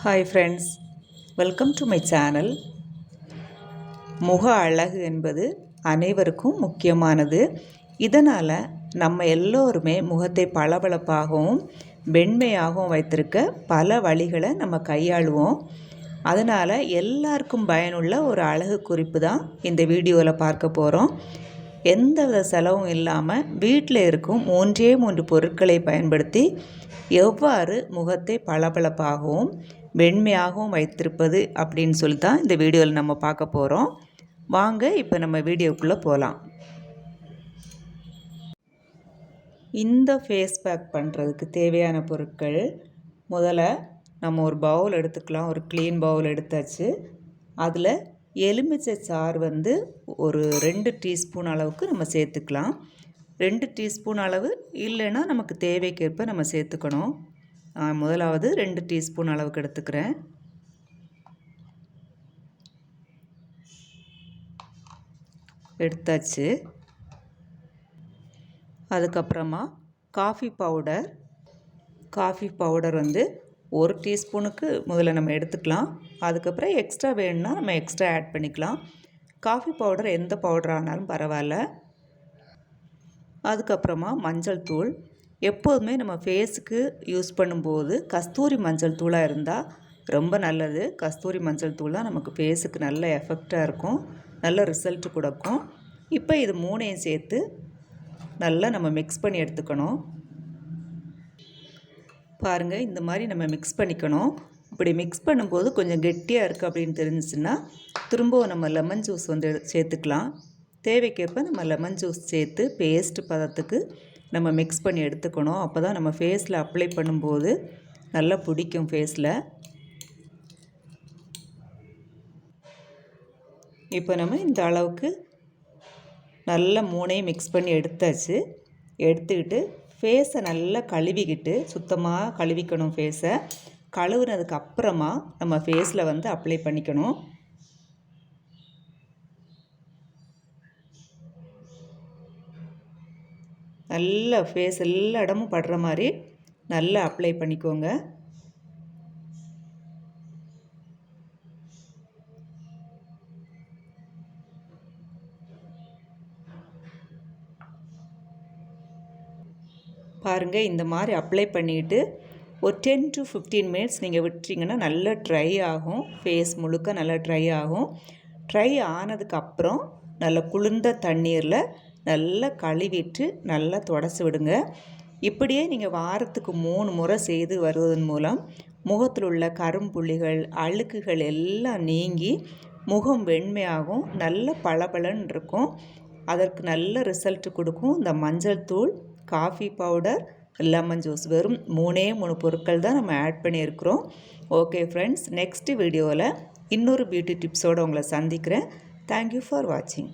Hi friends welcome to my channel முக அழகு என்பது அனைவருக்கும் முக்கியமானது. இதனால் நம்ம எல்லோருமே முகத்தை பளபளப்பாகவும் வெண்மையாகவும் வைத்திருக்க பல வழிகளை நம்ம கையாளுவோம். அதனால் எல்லாருக்கும் பயனுள்ள ஒரு அழகு குறிப்பு தான் இந்த வீடியோவில் பார்க்க போகிறோம் எந்தவித செலவும் இல்லாமல் வீட்டில் இருக்கும் மூன்றே மூன்று பொருட்களை பயன்படுத்தி எவ்வாறு முகத்தை பளபளப்பாகவும் வெண்மையாகவும் வைத்திருப்பது அப்படின்னு சொல்லி தான் இந்த வீடியோவில் நம்ம பார்க்க போகிறோம் வாங்க இப்போ நம்ம வீடியோக்குள்ளே போகலாம் இந்த ஃபேஸ் பேக் பண்ணுறதுக்கு தேவையான பொருட்கள் முதல்ல நம்ம ஒரு பவுல் எடுத்துக்கலாம். ஒரு க்ளீன் பவுல் எடுத்தாச்சு. அதில் எலுமிச்சை சாறு வந்து ஒரு ரெண்டு டீஸ்பூன் அளவுக்கு நம்ம சேர்த்துக்கலாம். ரெண்டு டீஸ்பூன் அளவு இல்லைன்னா நமக்கு தேவைக்கேற்ப நம்ம சேர்த்துக்கணும். முதலாவது ரெண்டு டீஸ்பூன் அளவுக்கு எடுத்துக்கிறேன். எடுத்தாச்சு. அதுக்கப்புறமா காஃபி பவுடர் காஃபி பவுடர் வந்து ஒரு டீஸ்பூனுக்கு முதல்ல நம்ம எடுத்துக்கலாம். அதுக்கப்புறம் எக்ஸ்ட்ரா வேணும்னா நம்ம எக்ஸ்ட்ரா ஆட் பண்ணிக்கலாம். காஃபி பவுடர் எந்த பவுடர் ஆனாலும் பரவாயில்ல. அதுக்கப்புறமா மஞ்சள் தூள். எப்போதுமே நம்ம ஃபேஸுக்கு யூஸ் பண்ணும்போது கஸ்தூரி மஞ்சள் தூளாக இருந்தால் ரொம்ப நல்லது. கஸ்தூரி மஞ்சள் தூளாக நமக்கு ஃபேஸுக்கு நல்ல எஃபெக்டாக இருக்கும். நல்ல ரிசல்ட் கொடுக்கும். இப்போ இது மூணையும் சேர்த்து நல்லா நம்ம மிக்ஸ் பண்ணி எடுத்துக்கணும். பாருங்கள் இந்த மாதிரி நம்ம மிக்ஸ் பண்ணிக்கணும். இப்படி மிக்ஸ் பண்ணும்போது கொஞ்சம் கெட்டியாக இருக்குது அப்படின்னு தெரிஞ்சிச்சுன்னா திரும்பவும் நம்ம லெமன் ஜூஸ் வந்து சேர்த்துக்கலாம். தேவைக்கேற்ப நம்ம லெமன் ஜூஸ் சேர்த்து பேஸ்ட் பதத்துக்கு நம்ம மிக்ஸ் பண்ணி எடுத்துக்கணும். அப்போ தான் நம்ம ஃபேஸில் அப்ளை பண்ணும்போது நல்லா பிடிக்கும் ஃபேஸில் இப்போ நம்ம இந்த அளவுக்கு நல்ல மூணையும் மிக்ஸ் பண்ணி எடுத்தாச்சு. எடுத்துக்கிட்டு ஃபேஸை நல்லா கழுவிக்கிட்டு சுத்தமாக கழுவிக்கணும் ஃபேஸை கழுவுனதுக்கு அப்புறமா நம்ம ஃபேஸில் வந்து அப்ளை பண்ணிக்கணும். நல்லா ஃபேஸ் எல்லா இடமும் படுற மாதிரி நல்லா அப்ளை பண்ணிக்கோங்க. பாருங்கள் இந்த மாதிரி அப்ளை பண்ணிவிட்டு ஒரு டென் டு ஃபிஃப்டீன் மினிட்ஸ் நீங்கள் விட்டுட்டிங்கன்னா நல்லா ட்ரை ஆகும். ஃபேஸ் முழுக்க நல்லா ட்ரை ஆகும். ட்ரை ஆனதுக்கப்புறம் நல்ல குளிர்ந்த தண்ணீரில் நல்லா கழுவிட்டு நல்லா தொடச்சி விடுங்க. இப்படியே நீங்கள் வாரத்துக்கு மூணு முறை செய்து வருவதன் மூலம் முகத்தில் உள்ள கரும்புள்ளிகள் அழுக்குகள் எல்லாம் நீங்கி முகம் வெண்மையாகும் நல்ல பளபளன்னு இருக்கும். அதற்கு நல்ல ரிசல்ட் கொடுக்கும். இந்த மஞ்சள் தூள் காஃபி பவுடர் லெமன் ஜூஸ் வெறும் மூணே மூணு பொருட்கள் தான் நம்ம ஆட் பண்ணியிருக்கிறோம். ஓகே ஃப்ரெண்ட்ஸ் நெக்ஸ்ட் வீடியோவில் இன்னொரு பியூட்டி டிப்ஸோடு உங்களை சந்திக்கிறேன். தேங்க்யூ ஃபார் வாட்சிங்